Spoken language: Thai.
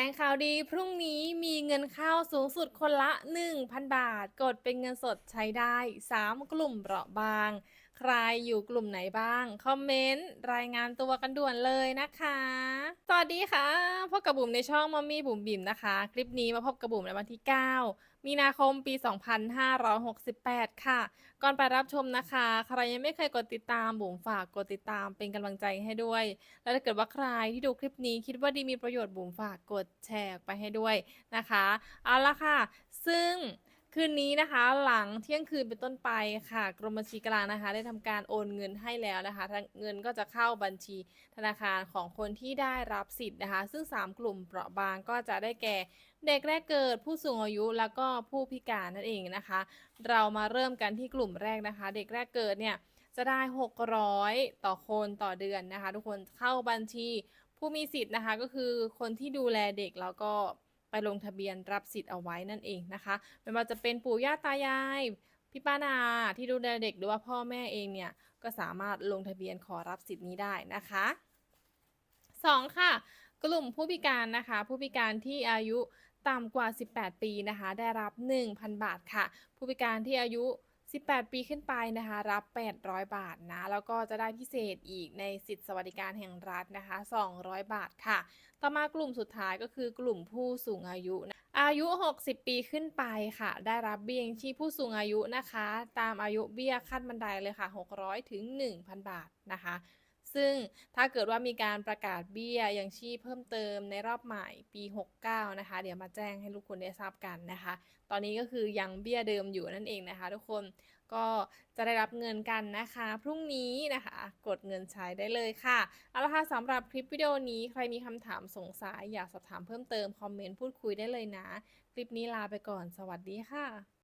จ้งข่าวดีพรุ่งนี้มีเงินเข้าสูงสุดคนละ 1,000 บาท กดเป็นเงินสดใช้ได้ 3 กลุ่มเปราะบาง ใครอยู่กลุ่มไหนบ้าง คอมเมนต์ รายงานตัวกันด่วนเลยนะคะ สวัสดีค่ะ พบกับบุ๋มในช่องมัมมี่บุ๋มบิ๋มนะคะ คลิปนี้มาพบกับบุ๋มในวันที่ 9 มีนาคมปี 2568 ค่ะ ก่อนไปรับชมนะคะ ใครยังไม่เคยกดติดตามบุ๋มฝากกดติดตามเป็นกำลังใจให้ด้วย แล้วถ้าเกิดว่าใครที่ดูคลิปนี้คิดว่าดีมีประโยชน์บุ๋มฝากกดแชร์ไปให้ด้วยนะคะ เอาละค่ะ ซึ่ง คืนนี้นะคะ หลังเที่ยงคืนเป็นต้นไปค่ะ กรมบัญชีกลางนะคะ ได้ทำการโอนเงินให้แล้วนะคะทั้งเงินก็จะเข้าบัญชีธนาคารของคนที่ได้รับสิทธิ์นะคะ ซึ่ง 3 กลุ่มเปราะบางก็จะได้แก่เด็กแรกเกิดผู้สูงอายุแล้วก็ผู้พิการนั่นเองนะคะ เรามาเริ่มกันที่กลุ่มแรกนะคะ เด็กแรกเกิดเนี่ยจะได้ 600 ต่อคนต่อเดือนนะคะ ทุกคนเข้าบัญชีผู้มีสิทธิ์นะคะ ก็คือคนที่ดูแลเด็กแล้วก็ ไปลงทะเบียนรับสิทธิ์เอาไว้นั่นเองนะคะไม่ว่าจะเป็นปู่ย่าตายาย พี่ป้านาที่ดูแลเด็กหรือว่าพ่อแม่เองเนี่ยก็สามารถลงทะเบียนขอรับสิทธิ์นี้ได้นะคะ 2. ค่ะ กลุ่มผู้พิการนะคะ ผู้พิการที่อายุต่ำกว่า 18 ปีนะคะ ได้รับ 1,000 บาทค่ะ ผู้พิการที่อายุ 18 ปีขึ้นไปนะคะ รับ 800 บาทนะ แล้วก็จะได้พิเศษอีกในสิทธิสวัสดิการแห่งรัฐนะคะ 200 บาทค่ะ ต่อมากลุ่มสุดท้ายก็คือกลุ่มผู้สูงอายุนะอายุ 60 ปีขึ้นไปค่ะ ได้รับเบี้ยยังชีพผู้สูงอายุนะคะ ตามอายุเบี้ยขั้นบันไดเลยค่ะ 600 ถึง 1,000 บาทนะคะ ซึ่งถ้าเกิดว่ามีการประกาศเบี้ยยังชีพเพิ่มเติมในรอบใหม่ปี 69 นะคะ เดี๋ยวมาแจ้งให้ทุกคนได้ทราบกันนะคะ ตอนนี้ก็คือยังเบี้ยเดิมอยู่นั่นเองนะคะ ทุกคนก็จะได้รับเงินกันนะคะ พรุ่งนี้นะคะ กดเงินใช้ได้เลยค่ะเอาละค่ะสำหรับคลิปวิดีโอนี้ใครมีคำถามสงสัยอยากสอบถามเพิ่มเติมคอมเมนต์พูดคุยได้เลยนะ คลิปนี้ลาไปก่อนสวัสดีค่ะ